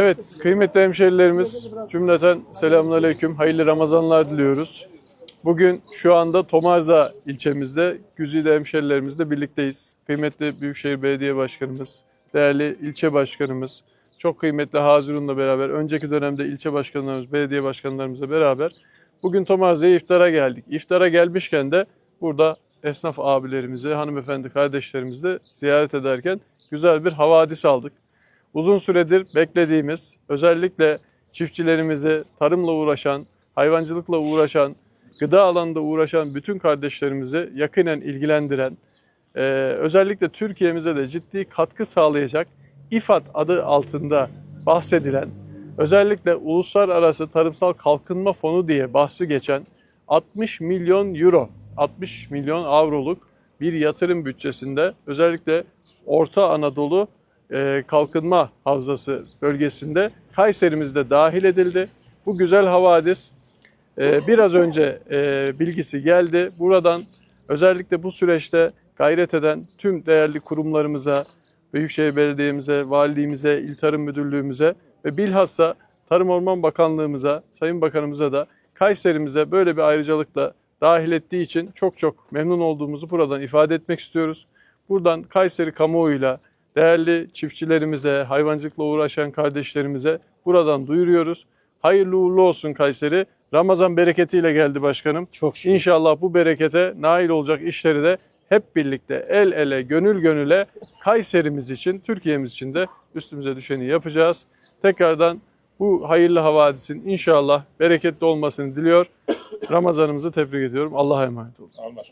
Evet, kıymetli hemşerilerimiz cümleten selamünaleyküm, hayırlı Ramazanlar diliyoruz. Bugün şu anda Tomarza ilçemizde Güzide hemşerilerimizle birlikteyiz. Kıymetli Büyükşehir Belediye Başkanımız, değerli ilçe başkanımız, çok kıymetli Hazirun'la beraber, önceki dönemde ilçe başkanlarımız, belediye başkanlarımızla beraber bugün Tomarza'ya iftara geldik. İftara gelmişken de burada esnaf abilerimizi, hanımefendi kardeşlerimizi ziyaret ederken güzel bir havadis aldık uzun süredir beklediğimiz, özellikle çiftçilerimizi, tarımla uğraşan, hayvancılıkla uğraşan, gıda alanında uğraşan bütün kardeşlerimizi yakinen ilgilendiren, e, özellikle Türkiye'mize de ciddi katkı sağlayacak İFAD adı altında bahsedilen, özellikle Uluslararası Tarımsal Kalkınma Fonu diye bahsi geçen 60 milyon euro, 60 milyon avroluk bir yatırım bütçesinde özellikle Orta Anadolu e, kalkınma havzası bölgesinde Kayserimiz de dahil edildi. Bu güzel havadis e, biraz önce e, bilgisi geldi. Buradan özellikle bu süreçte gayret eden tüm değerli kurumlarımıza, Büyükşehir Belediye'mize, Valiliğimize, İl Tarım Müdürlüğümüze ve bilhassa Tarım Orman Bakanlığımıza, Sayın Bakanımıza da Kayserimize böyle bir ayrıcalıkla dahil ettiği için çok çok memnun olduğumuzu buradan ifade etmek istiyoruz. Buradan Kayseri kamuoyuyla, değerli çiftçilerimize, hayvancılıkla uğraşan kardeşlerimize buradan duyuruyoruz. Hayırlı uğurlu olsun Kayseri. Ramazan bereketiyle geldi başkanım. Çok şükür. İnşallah bu berekete nail olacak işleri de hep birlikte el ele, gönül gönüle Kayserimiz için, Türkiye'miz için de üstümüze düşeni yapacağız. Tekrardan bu hayırlı havadisin inşallah bereketli olmasını diliyor. Ramazanımızı tebrik ediyorum. Allah'a emanet olun. Allah